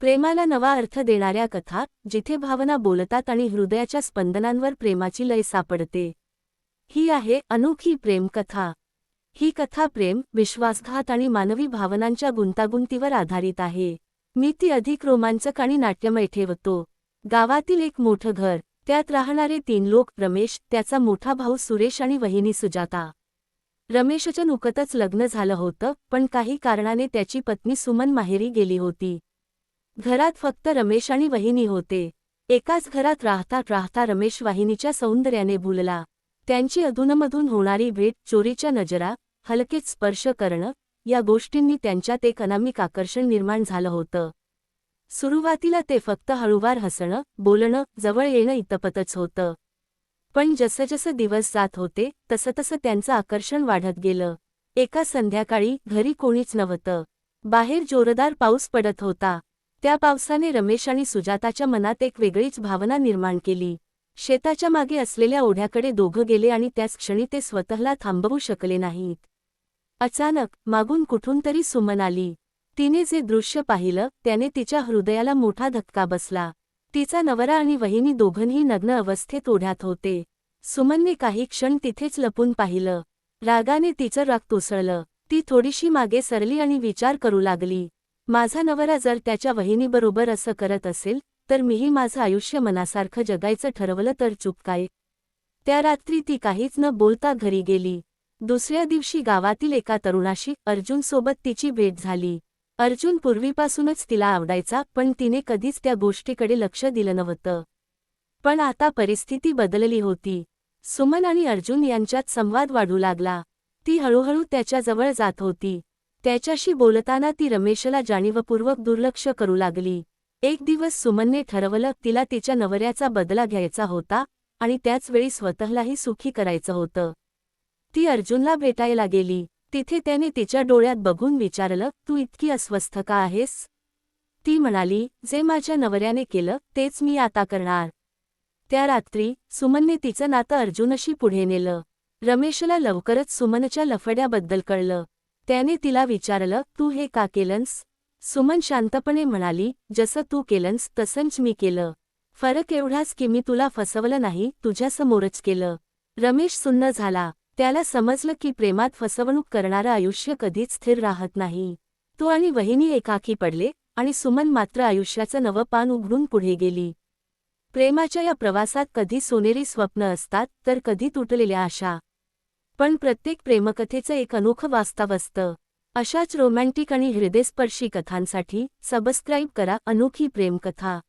प्रेमाला नवा अर्थ देणाऱ्या कथा जिथे भावना बोलतात आणि हृदयाच्या स्पंदनांवर प्रेमाची लय सापडते. ही आहे अनोखी प्रेमकथा. ही कथा प्रेम विश्वासघात आणि मानवी भावनांच्या गुंतागुंतीवर आधारित आहे. मी ती अधिक रोमांचक आणि नाट्यमय ठेवतो. गावातील एक मोठं घर त्यात राहणारे तीन लोक रमेश त्याचा मोठा भाऊ सुरेश आणि वहिनी सुजाता. रमेशच्या नुकतच लग्न झालं होतं पण काही कारणाने त्याची पत्नी सुमन माहेरी गेली होती. घरात फक्त रमेश आणि वहिनी होते. एकाच घरात राहता राहता रमेश वाहिनीच्या सौंदर्याने भुलला. त्यांची अधूनमधून होणारी भेट चोरीच्या नजरा हलकेच स्पर्श करणं या गोष्टींनी त्यांच्यात एक अनामिक आकर्षण निर्माण झालं होतं. सुरुवातीला ते फक्त हळूवार हसणं बोलणं जवळ येणं इतपतच होतं. पण जसजसं दिवस जात होते तसं तसं त्यांचं आकर्षण वाढत गेलं. एका संध्याकाळी घरी कोणीच नव्हतं. बाहेर जोरदार पाऊस पडत होता. त्या पावसाने रमेश आणि सुजाताच्या मनात एक वेगळीच भावना निर्माण केली. शेताच्या मागे असलेल्या ओढ्याकडे दोघं गेले आणि त्याच क्षणी ते स्वतःला थांबवू शकले नाहीत. अचानक मागून कुठून तरी सुमन आली. तिने जे दृश्य पाहिलं त्याने तिच्या हृदयाला मोठा धक्का बसला. तिचा नवरा आणि वहिनी दोघंही नग्न अवस्थेत ओढ्यात होते. सुमनने काही क्षण तिथेच लपून पाहिलं. रागाने तिचं रक्त उसळलं. ती थोडीशी मागे सरली आणि विचार करू लागली. माझा नवरा जर त्याच्या वहिनीबरोबर असं करत असेल तर मीही माझं आयुष्य मनासारखं जगायचं ठरवलं तर चूक काय? त्या रात्री ती काहीच न बोलता घरी गेली. दुसऱ्या दिवशी गावातील एका तरुणाशी अर्जुनसोबत तिची भेट झाली. अर्जुन पूर्वीपासूनच तिला आवडायचा पण तिने कधीच त्या गोष्टीकडे लक्ष दिलं नव्हतं. पण आता परिस्थिती बदलली होती. सुमन आणि अर्जुन यांच्यात संवाद वाढू लागला. ती हळूहळू त्याच्याजवळ जात होती. त्याच्याशी बोलताना ती रमेशला जाणीवपूर्वक दुर्लक्ष करू लागली. एक दिवस सुमनने ठरवलं तिला तिच्या नवऱ्याचा बदला घ्यायचा होता आणि त्याचवेळी स्वतःलाही सुखी करायचं होतं. ती अर्जुनला भेटायला गेली. तिथे त्याने तिच्या डोळ्यात बघून विचारलं तू इतकी अस्वस्थ का आहेस? ती म्हणाली जे माझ्या नवऱ्याने केलं तेच मी आता करणार. त्या रात्री सुमनने तिचं नातं अर्जुनशी पुढे नेलं. रमेशला लवकरच सुमनच्या लफड्याबद्दल कळलं. त्याने तिला विचारलं तू हे का केलंस? सुमन शांतपणे म्हणाली जसं तू केलंस तसंच मी केलं. फरक एवढाच की मी तुला फसवलं नाही तुझ्यासमोरच केलं. रमेश सुन्न झाला. त्याला समजलं की प्रेमात फसवणूक करणारं आयुष्य कधीच स्थिर राहत नाही. तो आणि वहिनी एकाकी पडले आणि सुमन मात्र आयुष्याचं नवं पान उघडून पुढे गेली. प्रेमाच्या या प्रवासात कधी सोनेरी स्वप्न असतात तर कधी तुटलेल्या आशा. पण प्रत्येक प्रेमकथेचं एक अनोखं वास्तव असतं. अशाच रोमॅन्टिक आणि हृदयस्पर्शी कथांसाठी सबस्क्राईब करा अनोखी प्रेमकथा.